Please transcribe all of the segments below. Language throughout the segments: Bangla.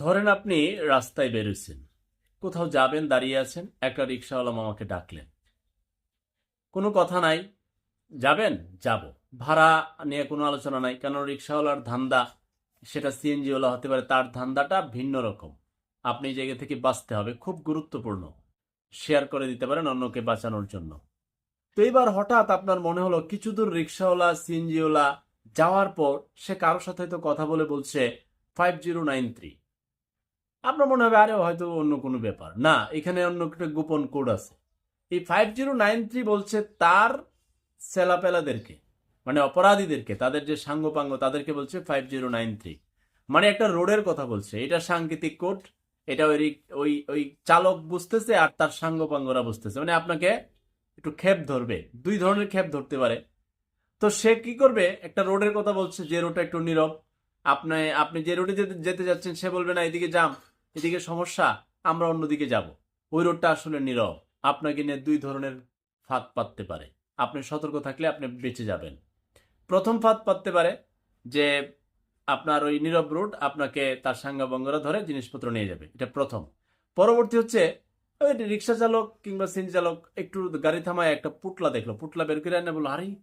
ধরেন আপনি রাস্তায় বেরোচ্ছেন কোথাও যাবেন, দাঁড়িয়ে আছেন, একটা রিক্সাওয়ালা মামাকে ডাকলেন। কোনো কথা নাই, যাবেন, যাব। ভাড়া নিয়ে কোনো আলোচনা নাই, কেন রিক্সাওয়ালার ধান্দা, সেটা সিএনজিওয়ালা হতে পারে, তার ধান্দাটা ভিন্ন রকম। আপনি জায়গা থেকে বাঁচতে হবে, খুব গুরুত্বপূর্ণ। শেয়ার করে দিতে পারেন অন্যকে বাঁচানোর জন্য। তো এবার হঠাৎ আপনার মনে হলো, কিছু দূর রিক্সাওয়ালা, সিএনজিওয়ালা যাওয়ার পর সে কারোর সাথে হয়তো কথা বলে বলছে ফাইভ জিরো নাইন থ্রি আপনার মনে হবে, আরে হয়তো অন্য কোনো ব্যাপার। না, এখানে অন্য একটা গোপন কোড আছে। এই ফাইভ জিরো নাইন থ্রি বলছে তার সেলাপেলাদেরকে মানে অপরাধীদেরকে, তাদের যে সাঙ্গপাঙ্গ, তাদেরকে বলছে ফাইভ জিরো নাইন থ্রি মানে একটা রোডের কথা বলছে, এটা সাংকেতিক কোড, এটা ওই ওই ওই চালক বুঝতেছে আর তার সাঙ্গপাঙ্গরা বুঝতেছে। মানে আপনাকে একটু খেপ ধরবে, দুই ধরনের খেপ ধরতে পারে। তো সে কি করবে? একটা রোডের কথা বলছে, যে রোডটা একটু নীরব। আপনি আপনি যে রোডে যেতে যেতে যাচ্ছেন, সে বলবে, না, এদিকে যাম। এদিকে সমস্যা, আমরা অন্যদিকে যাব। ওই রোডটা আসলে নীরব। আপনাকে নিয়ে দুই ধরনের ফাঁদ পাততে পারে। আপনি সতর্ক থাকলে আপনি বেঁচে যাবেন। প্রথম ফাঁদ পাততে পারে যে আপনার ওই নীরব রোড আপনাকে তার সাঙ্গাবঙ্গরা ধরে জিনিসপত্র নিয়ে যাবে। এটা প্রথম। পরবর্তী হচ্ছে ওই রিক্সা চালক কিংবা সিন চালক একটু গাড়ি থামায় একটা পুটলা দেখল। পুটলা বের করে আনে বলল, আরে,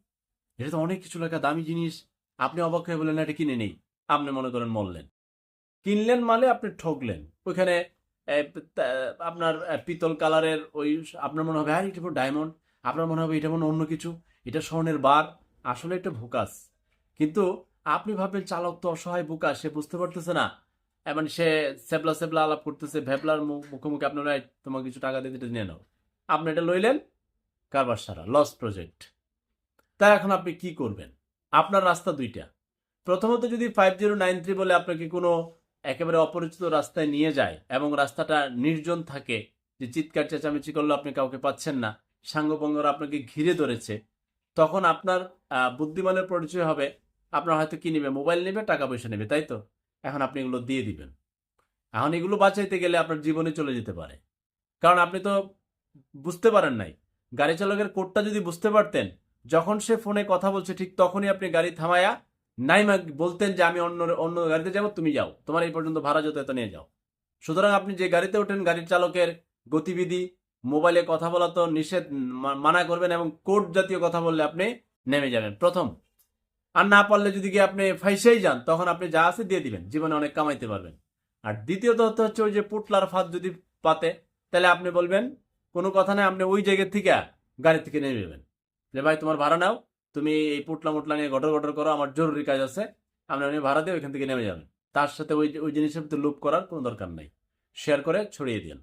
এটা তো অনেক কিছু লেখা, দামি জিনিস। আপনি অবাক হয়ে বললেন এটা কিনে নেই। আপনি মনে করেন মরলেন। কিনলেন মানে আপনি ঠকলেন। ওইখানে আপনার পিতল কালারের ওই আপনার মনে হবে আরে এটা ডায়মন্ড আপনার মনে হবে এটা মনে অন্য কিছু। এটা স্বর্ণের বার। আসলে একটা ভুকাস। কিন্তু আপনি ভাববেন চালক তো অসহায় বুকা সে বুঝতে পারতেছে না। এ, মানে সে সেবলা সেবলা আলাপ করতেছে ভেবলার মুখ মুখোমুখি আপনার "এই, তোমাকে কিছু টাকা দিয়ে এটা নিয়ে নাও। আপনি এটা লইলেন কারবার সারা লস প্রজেক্ট তা এখন আপনি কি করবেন? আপনার রাস্তা দুইটা। প্রথমত যদি ফাইভ জিরো নাইন থ্রি বলে আপনাকে কোনো একেবারে অপরিচিত রাস্তায় নিয়ে যায় এবং রাস্তাটা নির্জন থাকে যে চিৎকার, চেঁচামেচি করলে আপনি কাউকে পাচ্ছেন না, সাঙ্গপঙ্গরা আপনাকে ঘিরে ধরেছে, তখন আপনার বুদ্ধিমানের পরিচয় হবে, আপনার হয়তো কি নেবে, মোবাইল নেবে, টাকা পয়সা নেবে, তাই তো? এখন আপনি এগুলো দিয়ে দিবেন। এখন এগুলো বাঁচাইতে গেলে আপনার জীবনে চলে যেতে পারে। কারণ আপনি তো বুঝতে পারেন নাই, গাড়ি চালকের কোডটা যদি বুঝতে পারতেন, যখন সে ফোনে কথা বলছে ঠিক তখনই আপনি গাড়ি থামায়া নাইমা বলতেন যে আমি অন্য অন্য গাড়িতে যাব, তুমি যাও। তোমার এই পর্যন্ত ভাড়া যত এত নিয়ে যাও। সুতরাং আপনি যে গাড়িতে ওঠেন, গাড়ির চালকের গতিবিধি, মোবাইলে কথা বলা তো নিষেধ মানা করবেন এবং কোর্ট জাতীয় কথা বললে আপনি নেমে যাবেন। প্রথম, আর না পারলে যদি গিয়ে আপনি ফাইসেই যান, তখন আপনি যা আছে দিয়ে দিবেন, জীবনে অনেক কামাইতে পারবেন। আর দ্বিতীয়ত হচ্ছে ওই যে পুটলার ফাঁদ যদি পাতে, তাহলে আপনি বলবেন, কোনো কথা নেই, আপনি ওই জায়গা থেকে গাড়ি থেকে নেমে যাবেন। যে ভাই, তোমার ভাড়া নাও তুমি এই পুটলা মুটলা নিয়ে গটর গটর করো, আমার জরুরি কাজ আছে। আপনি আপনি ভাড়া দিয়ে ওইখান থেকে নেমে যাবেন তার সাথে ওই ওই জিনিসের প্রতি লুপ করার কোনো দরকার নেই। শেয়ার করে ছড়িয়ে দিন